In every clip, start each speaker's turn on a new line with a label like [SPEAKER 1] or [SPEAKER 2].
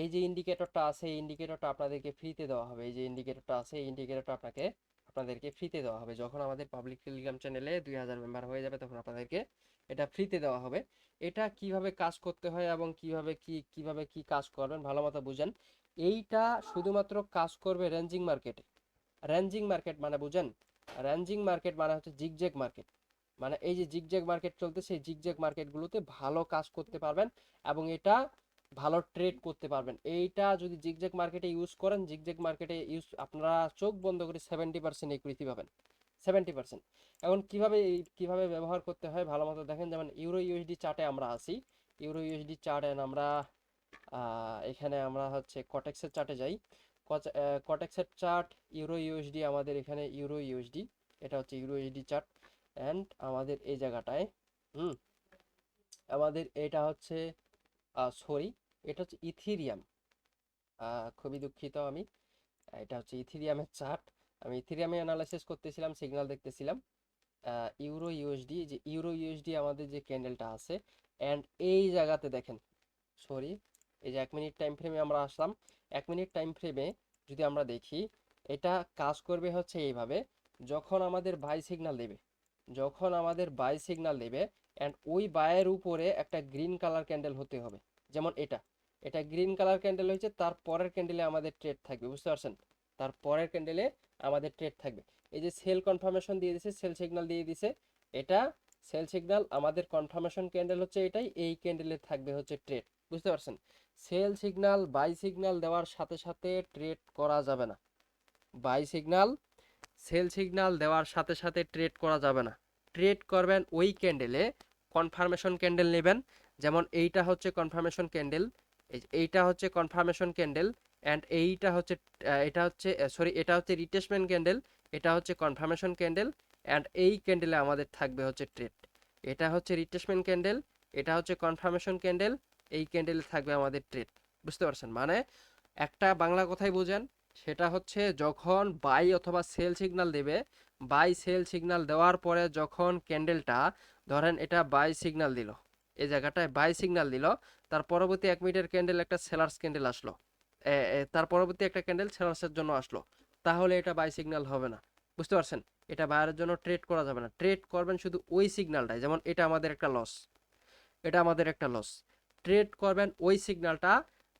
[SPEAKER 1] এই যে ইন্ডিকেটরটা আছে, এই ইন্ডিকেটরটা আপনাদেরকে ফ্রিতে দেওয়া হবে। এই যে ইন্ডিকেটরটা আছে, এই ইন্ডিকেটরটা আপনাকে, আপনাদেরকে ফ্রিতে দেওয়া হবে। যখন আমাদের পাবলিক টেলিগ্রাম চ্যানেলে দুই হাজার মেম্বার হয়ে যাবে, তখন আপনাদেরকে এটা ফ্রিতে দেওয়া হবে। এটা কীভাবে কাজ করতে হয় এবং কীভাবে কি কীভাবে কি কাজ করবেন, ভালো মতো বুঝেন। এইটা শুধুমাত্র কাজ করবে রেঞ্জিং মার্কেটে রেঞ্জিং মার্কেট মানে বুঝেন রেঞ্জিং মার্কেট মানে হচ্ছে জিগজ্যাগ মার্কেট মানে এই যে জিগজ্যাগ মার্কেট চলতেছে সেই জিগজ্যাগ মার্কেটগুলোতে ভালো কাজ করতে পারবেন এবং এটা ভালো ট্রেড করতে পারবেন। এইটা যদি জিগজ্যাগ মার্কেটে ইউজ করেন জিগজ্যাগ মার্কেটে ইউজ আপনারা চোখ বন্ধ করে সেভেন্টি পার্সেন্ট ইকুইটি পাবেন। সেভেন্টি পার্সেন্ট এখন কীভাবে কীভাবে ব্যবহার করতে হয় ভালো মতো দেখেন, যেমন ইউরো ইউএসডি চার্টে আমরা আসি ইউরো ইউএসডি চার্টে আমরা এখানে আমরা হচ্ছে কটেক্সের চার্টে যাই। কটেক্সের চার্ট ইউরো ইউএসডি আমাদের এখানে ইউরো ইউএসডি এটা হচ্ছে ইউরো ইউএসডি চার্ট অ্যান্ড আমাদের এই জায়গাটায়, হুম, আমাদের এটা হচ্ছে সরি এটা হচ্ছে ইথিরিয়াম। খুবই দুঃখিত আমি। এটা হচ্ছে ইথিরিয়ামের চার্ট। আমি ইথিরিয়ামে অ্যানালাইসিস করতেছিলাম সিগনাল দেখতেছিলাম। ইউরো ইউএসডি যে ইউরো ইউএসডি আমাদের যে ক্যান্ডেলটা আছে অ্যান্ড এই জায়গাতে দেখেন সরি এই যে এক মিনিট টাইম ফ্রেমে আমরা আসলাম। এক মিনিট টাইম ফ্রেমে যদি আমরা দেখি, এটা কাজ করবে হচ্ছে এইভাবে, যখন আমাদের বাই সিগন্যাল দেবে, যখন আমাদের বাই সিগন্যাল দেবে অ্যান্ড ওই বায়ের উপরে একটা গ্রিন কালার ক্যান্ডেল হতে হবে, যেমন এটা। এটা গ্রিন কালার ক্যান্ডেল হয়েছে, তার পরের ক্যান্ডেলে আমাদের ট্রেড থাকবে, বুঝতে পারছেন? তার পরের ক্যান্ডেলে আমাদের ট্রেড থাকবে। এই যে সেল কনফার্মেশন দিয়ে দিছে সেল সিগন্যাল দিয়ে দিছে, এটা সেল সিগন্যাল আমাদের কনফার্মেশন ক্যান্ডেল হচ্ছে এটাই, এই ক্যান্ডেলে থাকবে হচ্ছে ট্রেড বুঝতে পারছেন? সেল সিগন্যাল বাই সিগন্যাল দেওয়ার সাথে সাথে ট্রেড করা যাবে না। বাই সিগন্যাল সেল সিগন্যাল দেওয়ার সাথে সাথে ট্রেড করা যাবে না। ট্রেড করবেন ওই ক্যান্ডেলে কনফার্মেশন ক্যান্ডেল নেবেন, যেমন এইটা হচ্ছে কনফার্মেশন ক্যান্ডেল এইটা হচ্ছে কনফার্মেশন ক্যান্ডেল অ্যান্ড এইটা হচ্ছে এটা হচ্ছে সরি এটা হচ্ছে রিটেসমেন্ট ক্যান্ডেল এটা হচ্ছে কনফার্মেশন ক্যান্ডেল অ্যান্ড এই ক্যান্ডেলে আমাদের থাকবে হচ্ছে ট্রেড এটা হচ্ছে রিটেসমেন্ট ক্যান্ডেল এটা হচ্ছে কনফার্মেশন ক্যান্ডেল এই ক্যান্ডেলে থাকবে আমাদের ট্রেড বুঝতে পারছেন? মানে একটা বাংলা কথাই বোঝেন, সেটা হচ্ছে যখন বাই অথবা সেল সিগনাল দেবে বাই সেল সিগনাল দেওয়ার পরে যখন ক্যান্ডেলটা ধরেন এটা বাই সিগন্যাল দিল, এই জায়গাটায় বাই সিগন্যাল দিল তার পরবর্তী এক মিনিটের ক্যান্ডেল একটা সেলার্স ক্যান্ডেল আসলো। তার পরবর্তী একটা ক্যান্ডেল সেলার্সের জন্য আসলো। তাহলে এটা বাই সিগন্যাল হবে না। বুঝতে পারছেন? এটা বায়ারের জন্য ট্রেড করা যাবে না। ট্রেড করবেন শুধু ওই সিগন্যালটাই যেমন এটা আমাদের একটা লস এটা আমাদের একটা লস ট্রেড করবেন ওই সিগন্যালটা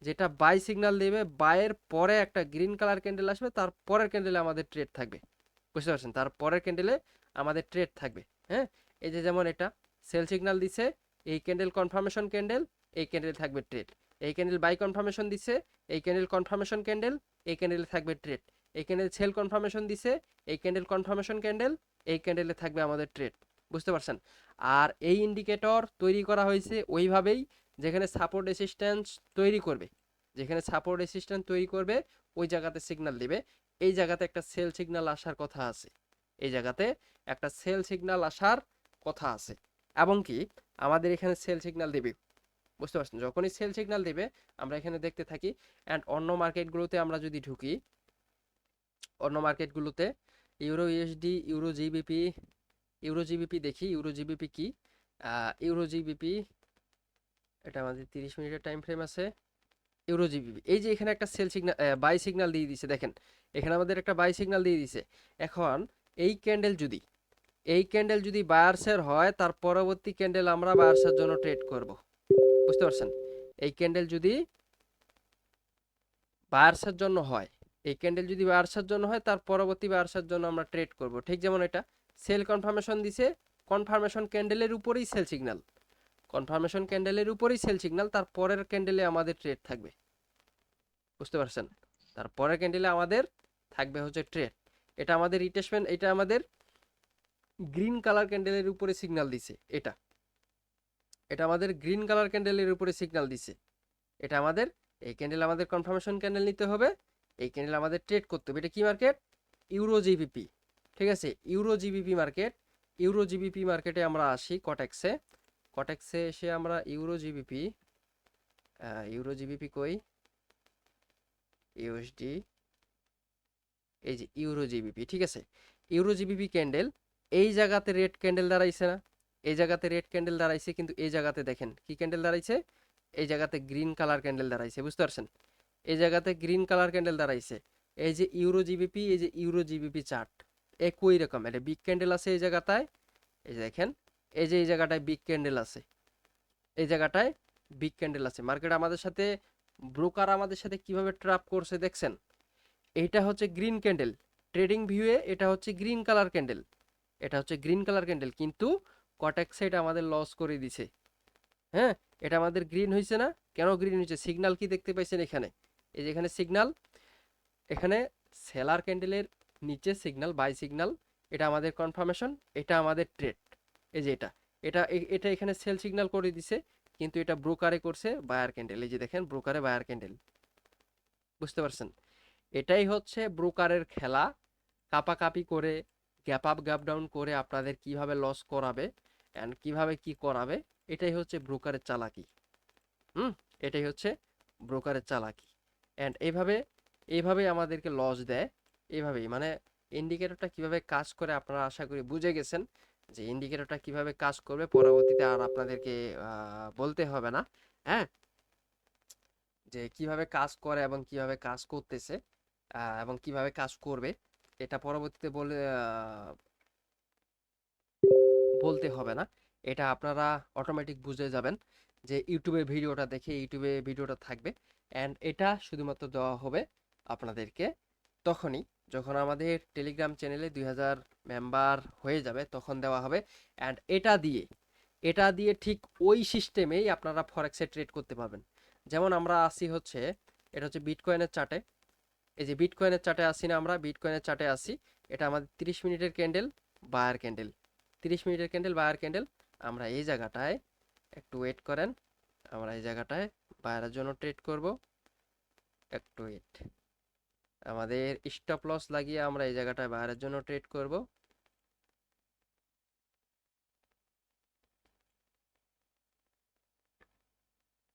[SPEAKER 1] যেটা বাই সিগন্যাল দেবে। বাইয়ের পরে একটা গ্রিন কালার ক্যান্ডেল আসবে। তার পরের ক্যান্ডেলে আমাদের ট্রেড থাকবে। বুঝতে পারছেন? তার পরের ক্যান্ডেলে আমাদের ট্রেড থাকবে। হ্যাঁ? এই যে যেমন এটা সেল সিগন্যাল দিছে। এই ক্যান্ডেল কনফার্মেশন ক্যান্ডেল এই ক্যান্ডেলে থাকবে ট্রেড এই ক্যান্ডেল বাই কনফার্মেশন দিছে, এই ক্যান্ডেল কনফার্মেশন ক্যান্ডেল এই ক্যান্ডেলে থাকবে ট্রেড এই ক্যান্ডেল সেল কনফার্মেশন দিছে, এই ক্যান্ডেল কনফার্মেশন ক্যান্ডেল এই ক্যান্ডেলে থাকবে আমাদের ট্রেড বুঝতে পারছেন? আর এই ইন্ডিকেটর তৈরি করা হয়েছে ওইভাবেই, যেখানে সাপোর্ট রেসিস্ট্যান্স তৈরি করবে। যেখানে সাপোর্ট রেসিস্ট্যান্স তৈরি করবে, ওই জায়গাতে সিগন্যাল দিবে। এই জায়গাতে একটা সেল সিগনাল আসার কথা আছে। এই জায়গাতে একটা সেল সিগনাল আসার কথা আছে। এবং কি? আমাদের এখানে সেল সিগন্যাল দেবে। বুঝতে পারছেন? যখনই সেল সিগন্যাল দেবে, আমরা এখানে দেখতে থাকি অ্যান্ড অন্য মার্কেটগুলোতে আমরা যদি ঢুকি, অন্য মার্কেটগুলোতে euro USD euro GBP euro GBP দেখি ইউরো জিবিপি কি? ইউরো জিবিপি এটা আমাদের তিরিশ মিনিটের টাইম ফ্রেম আছে ইউরো জিবিপি এই যে এখানে একটা সেল সিগন্যাল বাই সিগন্যাল দিয়ে দিছে, দেখেন, এখানে আমাদের একটা বাই সিগন্যাল দিয়ে দিছে, এখন এই ক্যান্ডেল যদি, এই ক্যান্ডেল যদি বায়ার্সের হয়, তার পরবর্তী ক্যান্ডেল আমরা বায়ার্সের জন্য ট্রেড করব। বুঝতে পারছেন? এই ক্যান্ডেল যদি বায়ার্সের জন্য হয়, এই ক্যান্ডেল যদি বায়ার্সের জন্য হয়, তার পরবর্তী বায়ার্সের জন্য আমরা ট্রেড করব। ঠিক যেমন এটা। সেল কনফার্মেশন দিছে কনফার্মেশন ক্যান্ডেলের উপরেই সেল সিগন্যাল কনফার্মেশন ক্যান্ডেলের উপরেই সেল সিগন্যাল তার পরের ক্যান্ডেলে আমাদের ট্রেড থাকবে। বুঝতে পারছেন? তার পরের ক্যান্ডেলে আমাদের থাকবে হচ্ছে ট্রেড এটা আমাদের রিটেসমেন্ট এটা আমাদের গ্রিন কালার ক্যান্ডেলের উপরে সিগন্যাল দিছে, এটা। এটা আমাদের গ্রিন কালার ক্যান্ডেলের উপরে সিগন্যাল দিছে। এটা আমাদের, এই ক্যান্ডেল আমাদের কনফার্মেশন ক্যান্ডেল নিতে হবে, এই ক্যান্ডেল আমাদের ট্রেড করতে হবে। এটা কি মার্কেট ইউরো জিবিপি ঠিক আছে? Euro GBP market euro GBP মার্কেটে আমরা আসি কটেক্সে কটেক্সে এসে আমরা ইউরো জিবিপি ইউরো জিবিপি কই? ইউএসডি এই যে ইউরো জিবিপি ঠিক আছে? ইউরো জিবিপি ক্যান্ডেল এই জায়গাতে রেড ক্যান্ডেল দাঁড়াইছে না। এই জায়গাতে রেড ক্যান্ডেল দাঁড়াইছে, কিন্তু এই জায়গাতে দেখেন, কি ক্যান্ডেল দাঁড়াইছে? এই জায়গাতে গ্রিন কালার ক্যান্ডেল দাঁড়াইছে, বুঝতে পারছেন? এই জায়গাতে গ্রিন কালার ক্যান্ডেল দাঁড়াইছে। এই যে ইউরো জিবিপি এই যে ইউরো জিবিপি চার্ট একই রকম। এটা বিগ ক্যান্ডেল আছে এই জায়গাটায়, এই যে দেখেন, এই যে এই জায়গাটায় বিগ ক্যান্ডেল আছে। এই জায়গাটায় বিগ ক্যান্ডেল আছে। মার্কেট আমাদের সাথে ব্রোকার আমাদের সাথে কীভাবে ট্র্যাপ করছে দেখছেন? এইটা হচ্ছে গ্রিন ক্যান্ডেল ট্রেডিং ভিউয়ে এটা হচ্ছে গ্রিন কালার ক্যান্ডেল এটা হচ্ছে গ্রিন কালার ক্যান্ডেল কিন্তু কটেক সাইড আমাদের লস করে দিছে। হ্যাঁ? এটা আমাদের গ্রিন হয়েছে না? কেন গ্রিন হয়েছে সিগনাল কি দেখতে পাইছেন এখানে? এই যে এখানে সিগনাল এখানে সেলার ক্যান্ডেলের নিচে সিগন্যাল বাই সিগন্যাল এটা আমাদের কনফার্মেশন এটা আমাদের ট্রেড এই যে এটা এটা এটা এখানে সেল সিগনাল করে দিছে, কিন্তু এটা ব্রোকারে করছে বায়ার ক্যান্ডেল এই যে দেখেন ব্রোকারে বায়ার ক্যান্ডেল বুঝতে পারছেন? এটাই হচ্ছে ব্রোকারের খেলা, কাপাকাপি করে গ্যাপ আপ গ্যাপ ডাউন করে আপনাদের কীভাবে লস করাবে অ্যান্ড কীভাবে কি করাবে, এটাই হচ্ছে ব্রোকারের চালাকি। হুম? এটাই হচ্ছে ব্রোকারের চালাকি। অ্যান্ড এইভাবে এইভাবে আমাদেরকে লস দেয়। এইভাবেই মানে ইন্ডিকেটরটা কীভাবে কাজ করে আপনারা আশা করি বুঝে গেছেন যে ইন্ডিকেটরটা কীভাবে কাজ করবে, পরবর্তীতে আর আপনাদেরকে বলতে হবে না হ্যাঁ? যে কীভাবে কাজ করে এবং কীভাবে কাজ করতেছে এবং কীভাবে কাজ করবে। এটা পরবর্তীতে বলে বলতে হবে না। এটা আপনারা অটোমেটিক বুঝে যাবেন যে ইউটিউবে ভিডিওটা দেখে ইউটিউবে ভিডিওটা থাকবে। অ্যান্ড এটা শুধুমাত্র দেওয়া হবে আপনাদেরকে তখনই, যখন আমাদের টেলিগ্রাম চ্যানেলে দুই হাজার মেম্বার হয়ে যাবে, তখন দেওয়া হবে। অ্যান্ড এটা দিয়ে এটা দিয়ে ঠিক ওই সিস্টেমেই আপনারা ফরেক্সে ট্রেড করতে পারবেন। যেমন আমরা আসি হচ্ছে, এটা হচ্ছে বিটকয়েনের চার্টে এই যে বিটকয়েনের চাটে আসি না আমরা বিটকয়েনের চাটে আসি। এটা আমাদের তিরিশ মিনিটের ক্যান্ডেল বায়ার ক্যান্ডেল তিরিশ মিনিটের ক্যান্ডেল বায়ার ক্যান্ডেল আমরা এই জায়গাটায় একটু ওয়েট করেন। আমরা এই জায়গাটায় বায়ারের জন্য ট্রেড করব। একটু ওয়েট আমাদের স্টপ লস লাগিয়ে আমরা এই জায়গাটায় বায়ারের জন্য ট্রেড করব।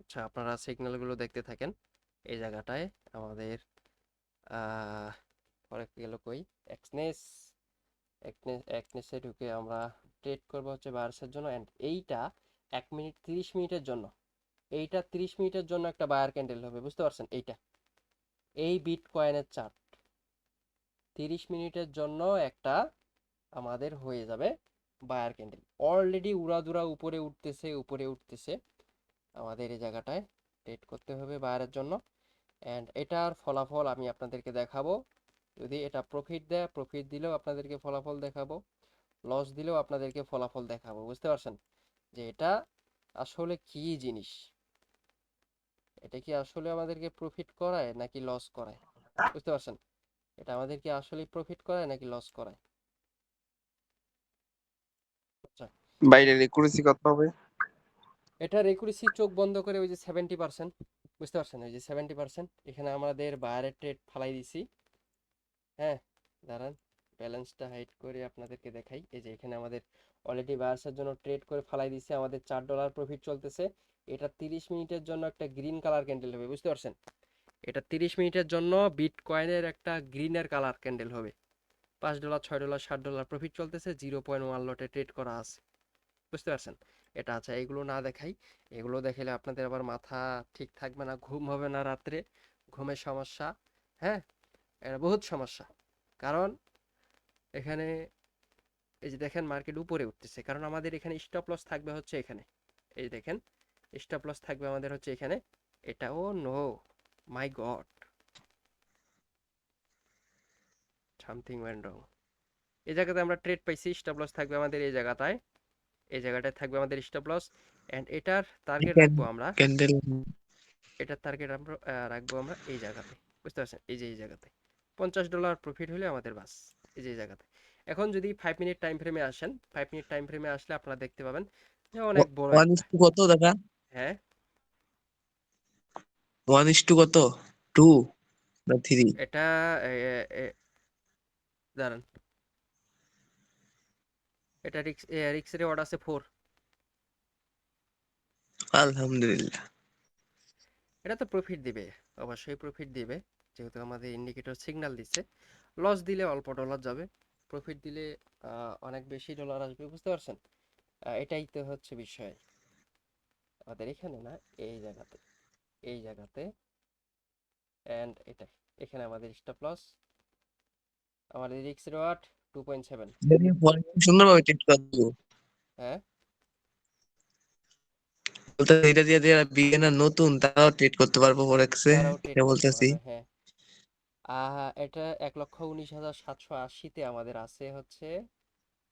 [SPEAKER 1] আচ্ছা আপনারা সিগন্যালগুলো দেখতে থাকেন। এই জায়গাটায় আমাদের পরে গেল কই? এক্সনেস এক্সনেস এক্সনেসে ঢুকে আমরা ট্রেড করব হচ্ছে বায়ার্সের জন্য অ্যান্ড এইটা এক মিনিট তিরিশ মিনিটের জন্য। এইটা তিরিশ মিনিটের জন্য একটা বায়ার ক্যান্ডেল হবে, বুঝতে পারছেন? এইটা। এই বিট কয়েনের চার্ট তিরিশ মিনিটের জন্য একটা আমাদের হয়ে যাবে বায়ার ক্যান্ডেল অলরেডি উড়াদুরা উপরে উঠতেছে উপরে উঠতেছে। আমাদের এই জায়গাটায় ট্রেড করতে হবে বায়ারের জন্য। অ্যান্ড এটার ফলাফল আমি আপনাদেরকে দেখাবো। যদি এটা প্রফিট দেয় প্রফিট দিলেও আপনাদেরকে ফলাফল দেখাবো। লস দিলেও আপনাদেরকে ফলাফল দেখাবো। বুঝতে পারছেন? যে এটা আসলে কি জিনিস? এটা কি আসলে আমাদেরকে প্রফিট করায় নাকি লস করায়? বুঝতে পারছেন? এটা আমাদেরকে আসলে প্রফিট করায় নাকি লস করায়? আচ্ছা।
[SPEAKER 2] বাইরের একুরেসি কত হবে?
[SPEAKER 1] এটার একুরেসি চোখ বন্ধ করে ওই যে সেভেন্টি পার্সেন্ট বুঝতে পারছেন? ওই যে সেভেন্টি পার্সেন্ট এখানে আমাদের বায়ারের ট্রেড ফালাই দিছি। হ্যাঁ দাঁড়ান ব্যালেন্সটা হাইট করে আপনাদেরকে দেখাই। এই যে এখানে আমাদের অলরেডি বায়ার্সের জন্য ট্রেড করে ফালাই দিছে, আমাদের চার ডলার প্রফিট চলতেছে। এটা তিরিশ মিনিটের জন্য একটা গ্রিন কালার ক্যান্ডেল হবে, বুঝতে পারছেন? এটা তিরিশ মিনিটের জন্য বিট কয়েনের একটা গ্রিনের কালার ক্যান্ডেল হবে। পাঁচ ডলার ছয় ডলার সাত ডলার প্রফিট চলতেছে জিরো পয়েন্ট ওয়ান লটে ট্রেড করা আছে। বুঝতে পারছেন? এটা আচ্ছা এগুলো না দেখাই। এগুলো দেখালে আপনাদের আবার মাথা ঠিক থাকবে না, ঘুম হবে না রাত্রে। ঘুমের সমস্যা হ্যাঁ? এটা বহুত সমস্যা। কারণ এখানে, এই যে দেখেন মার্কেট উপরে উঠতেছে। কারণ আমাদের এখানে স্টপ লস থাকবে হচ্ছে এখানে। এই দেখেন স্টপ লস থাকবে আমাদের হচ্ছে এখানে। এটা ও no my god something went wrong এই জায়গাতে আমরা ট্রেড পাইছি স্টপ লস থাকবে আমাদের এই জায়গাটায়। এই জায়গাটায় থাকবে আমাদের স্টপ লস এন্ড এটার টার্গেট রাখব আমরা।
[SPEAKER 2] ক্যান্ডেল
[SPEAKER 1] এটার টার্গেট আমরা রাখব আমরা এই জায়গাতে বুঝতে পারছেন? এই যে এই জায়গাতে। পঞ্চাশ ডলার প্রফিট হলে আমাদের বাস এই যে এই জায়গাতে। এখন যদি ফাইভ মিনিট টাইম ফ্রেমে আসেন ফাইভ মিনিট টাইম ফ্রেমে আসলে আপনারা দেখতে পাবেন যে অনেক বড়
[SPEAKER 2] কত দাদা?
[SPEAKER 1] হ্যাঁ?
[SPEAKER 2] ওয়ান ইস টু কত? টু না থ্রি
[SPEAKER 1] এটা এ, এ, দাঁড়ান। এটা রিক্স রিক্স রেওয়ার্ড আছে ফোর
[SPEAKER 2] আলহামদুলিল্লাহ।
[SPEAKER 1] এটা তো প্রফিট দিবে অবশ্যই প্রফিট দিবে। যেহেতু আমাদের ইন্ডিকেটর সিগন্যাল দিচ্ছে লস দিলে অল্প ডলার যাবে প্রফিট দিলে অনেক বেশি ডলার আসবে বুঝতে পারছেন? এটাই তো হচ্ছে বিষয়। আমাদের এখানে না এই জায়গাতে এই জায়গাতে অ্যান্ড এটা এখানে আমাদের স্টপ লস আমাদের রিক্স রিওয়ার্ড টু পয়েন্ট সেভেন
[SPEAKER 2] সুন্দরভাবে ট্রিট করব
[SPEAKER 1] হ্যাঁ?
[SPEAKER 2] বলতে এটা দিয়ে যারা বিগিনার নতুন তারাও ট্রিট করতে পারব ফরেক্সে এটা বলতেছি।
[SPEAKER 1] হ্যাঁ। এটা এক লক্ষ উনিশ হাজার সাতশো আশিতে আমাদের আছে হচ্ছে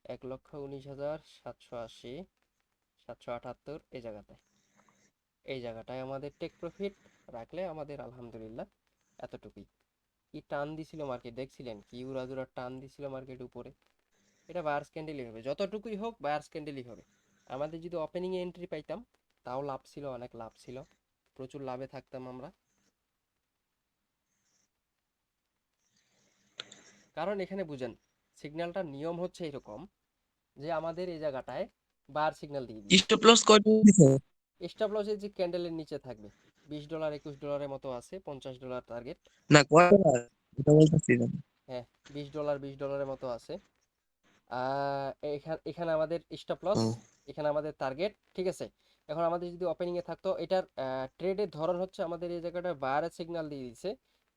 [SPEAKER 1] এক লক্ষ উনিশ হাজার সাতশো আশি সাতশো আটাত্তর এই জায়গাটায়। এই জায়গাটায় আমাদের টেক প্রফিট রাখলে আমাদের আলহামদুলিল্লাহ এতটুকুই। কি টান দিছিল মার্কেট দেখছিলেন? কি উড়াদুরা টান দিছিল মার্কেট উপরে? এটা বায়ার্স ক্যান্ডেলই হবে। যতটুকুই হোক বায়ার্স ক্যান্ডেলই হবে। আমাদের যদি ওপেনিং এ এন্ট্রি পাইতাম তাও লাভ ছিল অনেক লাভ ছিল। প্রচুর লাভে থাকতাম আমরা। কারণ এখানে বুঝেন সিগন্যালটার নিয়ম হচ্ছে এরকম যে আমাদের এই জায়গাটায় বার সিগন্যাল দিয়ে দিই
[SPEAKER 2] স্টপ লস কয়টা দিছে
[SPEAKER 1] স্টপ লসের যে ক্যান্ডেলের নিচে থাকবে। বিশ ডলার একুশ ডলারের মতো আছে পঞ্চাশ ডলার টার্গেট
[SPEAKER 2] না কয়টা এটা বলতেছি না।
[SPEAKER 1] হ্যাঁ বিশ ডলার বিশ ডলারের মতো আছে। এখানে এখানে আমাদের স্টপ লস এখানে আমাদের টার্গেট ঠিক আছে? এখন আমাদের যদি ওপেনিং এ থাকতো এটার ট্রেডের ধরন হচ্ছে আমাদের এই জায়গাটা বায়ারের সিগন্যাল দিয়ে দিচ্ছে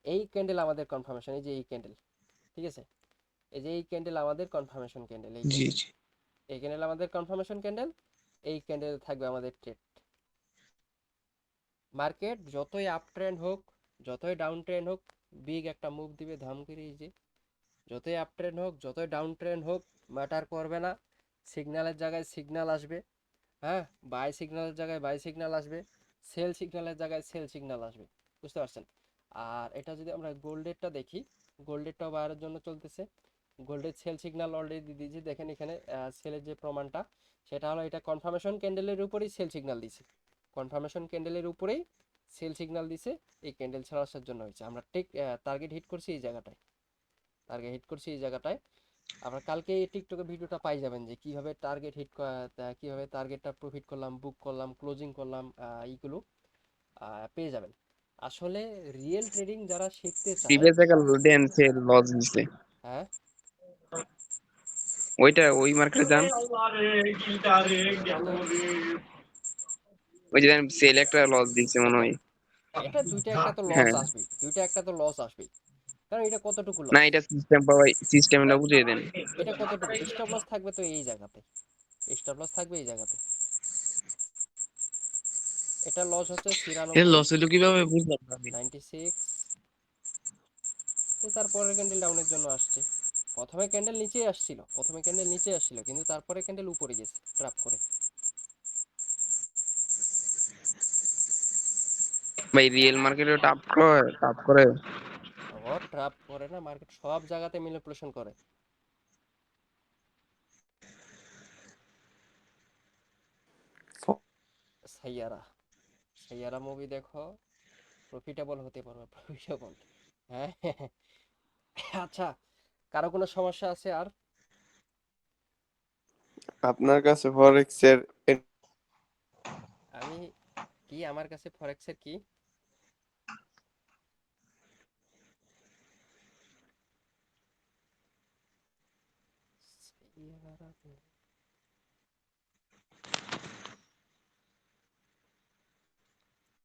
[SPEAKER 1] এই ক্যান্ডেল আমাদের কনফার্মেশন এই যে এই ক্যান্ডেল ঠিক আছে? এই যে এই ক্যান্ডেল আমাদের কনফার্মেশন ক্যান্ডেল এই
[SPEAKER 2] জি জি।
[SPEAKER 1] এই ক্যান্ডেল আমাদের কনফার্মেশন ক্যান্ডেল এই ক্যান্ডেল থাকবে আমাদের ট্রেড মার্কেট যতই আপ ট্রেন্ড হোক, যতই ডাউন ট্রেন্ড হোক বিগ একটা মুভ দিবে ধাম করে যে। যতই আপ ট্রেন্ড হোক, যতই ডাউন ট্রেন্ড হোক ম্যাটার করবে না। সিগন্যালের জায়গায় সিগন্যাল আসবে। হ্যাঁ বাই সিগন্যালের জায়গায় বাই সিগন্যাল আসবে। সেল সিগন্যালের জায়গায় সেল সিগন্যাল আসবে। বুঝতে পারছেন? আর এটা যদি আমরা গোল্ডেরটা দেখি গোল্ডেরটাও বাইরের জন্য চলতেছে। গোল্ডের সেল সিগন্যাল অলরেডি দিয়েছি। দেখেন এখানে সেলের যে প্রমাণটা, সেটা হলো এটা কনফার্মেশন ক্যান্ডেলের উপরেই সেল সিগন্যাল দিছে কনফার্মেশন ক্যান্ডেলের উপরেই সেল সিগন্যাল দিছে এই ক্যান্ডেল ছাড়ার জন্য হয়েছে। আমরা টেক টার্গেট হিট করছি এই জায়গাটায়। টার্গেট হিট করছি এই জায়গাটায়। আপনার কালকে এই টিকটকে ভিডিওটা পাই যাবেন যে কীভাবে টার্গেট হিট কীভাবে টার্গেটটা প্রফিট করলাম বুক করলাম ক্লোজিং করলাম এইগুলো পেয়ে যাবেন। আসলে রিয়েল ট্রেডিং যারা শিখতে চায়
[SPEAKER 2] একটা ডেন্সে লস দিছে।
[SPEAKER 1] হ্যাঁ?
[SPEAKER 2] ওইটা ওই মার্কেটে যান। ওই যে সেল একটা লস দিছে মনে হয়।
[SPEAKER 1] এটা দুইটা একটা তো লস
[SPEAKER 2] হ্যাঁ।
[SPEAKER 1] আসবেই। দুইটা একটা তো লস আসবেই। কারণ এটা কতটুকু
[SPEAKER 2] না এটা সিস্টেম পাওয়াই সিস্টেমটা বুঝিয়ে দেন।
[SPEAKER 1] এটা কতটুকু? স্টপ লস থাকবে তো এই জায়গাতে। স্টপ লস থাকবে এই জায়গাতে। এটা লস হচ্ছে
[SPEAKER 2] এটা
[SPEAKER 1] ছিয়ানব্বই
[SPEAKER 2] লস হলো কীভাবে বুঝলাম না আমি।
[SPEAKER 1] নাইনটি সিক্স তারপরের ক্যান্ডেল ডাউনের জন্য আসছে। প্রথমে ক্যান্ডেল নিচে আসছিল। প্রথমে ক্যান্ডেল নিচে আসছিল কিন্তু তারপরে ক্যান্ডেল উপরে গেছে ট্র্যাপ করে।
[SPEAKER 2] ভাই রিয়েল মার্কেটে টাপ করে টাপ করে।
[SPEAKER 1] ও করে না মার্কেট সব জায়গাতে ম্যানিপুলেশন করে। সাইয়ারা সাইয়ারা মুভি দেখো প্রফিটেবল হতে পারবে প্রফিটেবল হ্যাঁ আচ্ছা কারও কোনো সমস্যা আছে আর?
[SPEAKER 3] আপনার কাছে ফরেক্স এর
[SPEAKER 1] আমি কি আমার কাছে ফরেক্সের কি?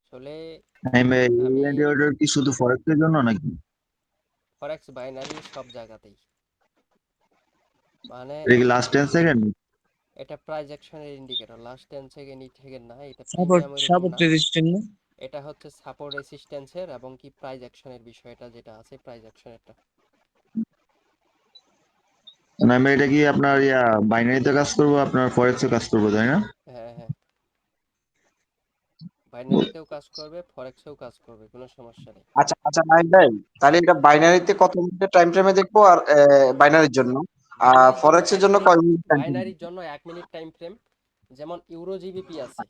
[SPEAKER 1] আসলে
[SPEAKER 4] অর্ডার কি শুধু ফরেক্সের জন্য নাকি?
[SPEAKER 1] ফরেক্স বাইনারি সব জায়গাতেই। মানে
[SPEAKER 4] লাস্ট টেন সেকেন্ড
[SPEAKER 1] এটা price indicator last ten second ই সেকেন্ড না এটা
[SPEAKER 2] সাপোর্ট
[SPEAKER 1] না। এটা হচ্ছে সাপোর্ট রেসিস্ট্যান্সের এবং কি প্রাইস অ্যাকশনের বিষয়টা যেটা আছে প্রাইস অ্যাকশনেরটা
[SPEAKER 4] আমি এটা কি আপনার ইয়া বাইনারিতে কাজ করব আপনার ফরেক্সে কাজ করব তাই না?
[SPEAKER 1] হ্যাঁ হ্যাঁ। বাইনারিতেও কাজ করবে ফরেক্সেও কাজ করবে কোনো সমস্যা নেই।
[SPEAKER 5] আচ্ছা আচ্ছা নাইন ভাই তাহলে এটা বাইনারিতে কত মিনিটের টাইম ফ্রেমে দেখব আর বাইনারির জন্য? আর ফরেক্সের জন্য
[SPEAKER 1] মিনিট
[SPEAKER 5] কয় মিনিট
[SPEAKER 1] বাইনারির জন্য এক মিনিট টাইম ফ্রেম যেমন ইউরো জিবিপি আছে।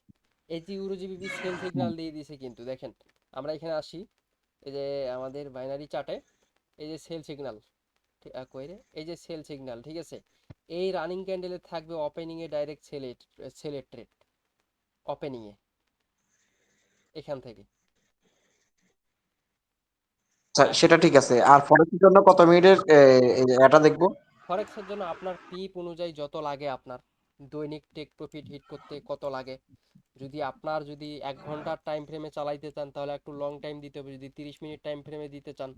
[SPEAKER 1] এই যে ইউরো জিবিপি সেল সিগন্যাল দিয়ে দিছে কিন্তু দেখেন আমরা এখানে আসি এই যে আমাদের বাইনারি চার্টে এই যে সেল সিগন্যাল কইরে এই যে সেল সিগন্যাল ঠিক আছে? এই রানিং ক্যান্ডেলে থাকবে ওপেনিং এ ডাইরেক্ট সেলে সেলের ট্রেড ওপেনিং এ এখান থেকে।
[SPEAKER 5] আচ্ছা সেটা ঠিক আছে। আর ফরেক্সের জন্য কত মিনিটের এটা দেখব?
[SPEAKER 1] ফরেক্সের জন্য আপনার পিপ অনুযায়ী যত লাগে আপনার দৈনিক টেক প্রফিট হিট করতে কত লাগে। যদি আপনার যদি এক ঘণ্টার টাইম ফ্রেমে চালাইতে চান তাহলে একটু লং টাইম দিতে হবে। যদি তিরিশ মিনিট টাইম ফ্রেমে দিতে চান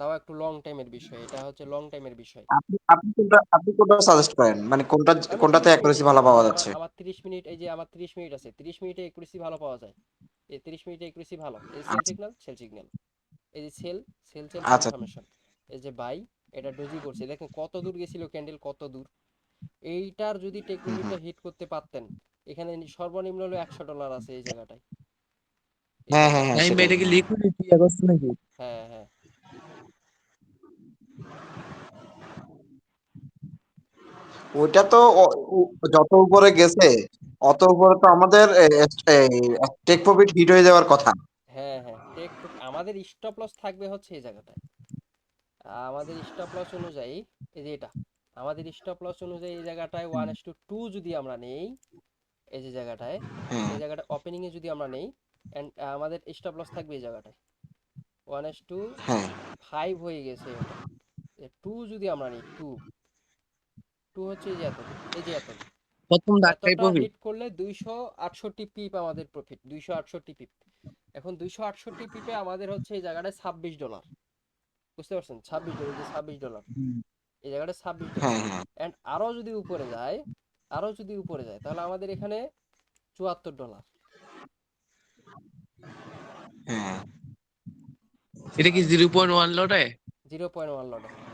[SPEAKER 1] তাও একটু লং টাইমের বিষয় এটা হচ্ছে লং টাইমের বিষয়।
[SPEAKER 5] আপনি আপনি কোনটা আপনি কোনটা সাজেস্ট করেন? মানে কোনটা কোনটাতে অ্যাকুরেসি ভালো পাওয়া যাচ্ছে?
[SPEAKER 1] আমার 30 মিনিট এই যে আমার 30 মিনিট আছে 30 মিনিটে একুরেসি ভালো পাওয়া যায়। এই 30 মিনিটে একুরেসি ভালো। এই সেল। সিগন্যাল সেল সিগন্যাল এই যে সেল সেল সেল। কনফার্মেশন এই যে বাই এটা ডোজি করছে। দেখেন কত দূর গেছিল ক্যান্ডেল কত দূর। এইটার যদি টেকনোলজিটা হিট করতে পারতেন এখানে সর্বনিম্ন হলো 100 ডলার আছে এই জায়গাটায়।
[SPEAKER 5] হ্যাঁ হ্যাঁ হ্যাঁ।
[SPEAKER 2] এটা কি লিকুইডিটি করছে নাকি?
[SPEAKER 1] হ্যাঁ হ্যাঁ।
[SPEAKER 5] ওইটা তো যত উপরে গেছে অত উপরে তো আমাদের টেক প্রফিট হিট হয়ে যাওয়ার কথা।
[SPEAKER 1] হ্যাঁ হ্যাঁ টেক আমাদের স্টপ লস থাকবে হচ্ছে এই জায়গাটায়। আমাদের স্টপ লস অনুযায়ী এই যে এটা আমাদের স্টপ লস অনুযায়ী এই জায়গাটায় ওয়ান এস টু টু যদি আমরা নেই এই যে জায়গাটায়
[SPEAKER 5] হ্যাঁ।
[SPEAKER 1] এই জায়গাটা ওপেনিং এ যদি আমরা নেই and আমাদের স্টপ লস থাকবে এই জায়গাটায়। ওয়ান এস টু
[SPEAKER 5] হ্যাঁ।
[SPEAKER 1] ফাইভ হয়ে গেছে টু যদি আমরা নিই টু টু হচ্ছে এই যে এত এই যে এত
[SPEAKER 2] প্রথম ধাক্কায়
[SPEAKER 1] এতটা
[SPEAKER 2] প্রফিট
[SPEAKER 1] হিট করলে দুইশো আটষট্টি পিপ আমাদের প্রফিট দুইশো আটষট্টি পিপ এখন দুইশো আটষট্টি পিপে আমাদের হচ্ছে এই জায়গাটায় ছাব্বিশ ডলার বুঝতে পারছেন? ছাব্বিশ ডলার যে ছাব্বিশ ডলার এই জায়গাটা ছাব্বিশ ডলার
[SPEAKER 5] হ্যাঁ হ্যাঁ।
[SPEAKER 1] অ্যান্ড আরও যদি উপরে যায় আরও যদি উপরে যায় তাহলে আমাদের এখানে চুয়াত্তর ডলার
[SPEAKER 2] হ্যাঁ।
[SPEAKER 1] হ্যাঁ।
[SPEAKER 2] এটা কি জিরো পয়েন্ট ওয়ান লটে
[SPEAKER 1] জিরো পয়েন্ট ওয়ান লটে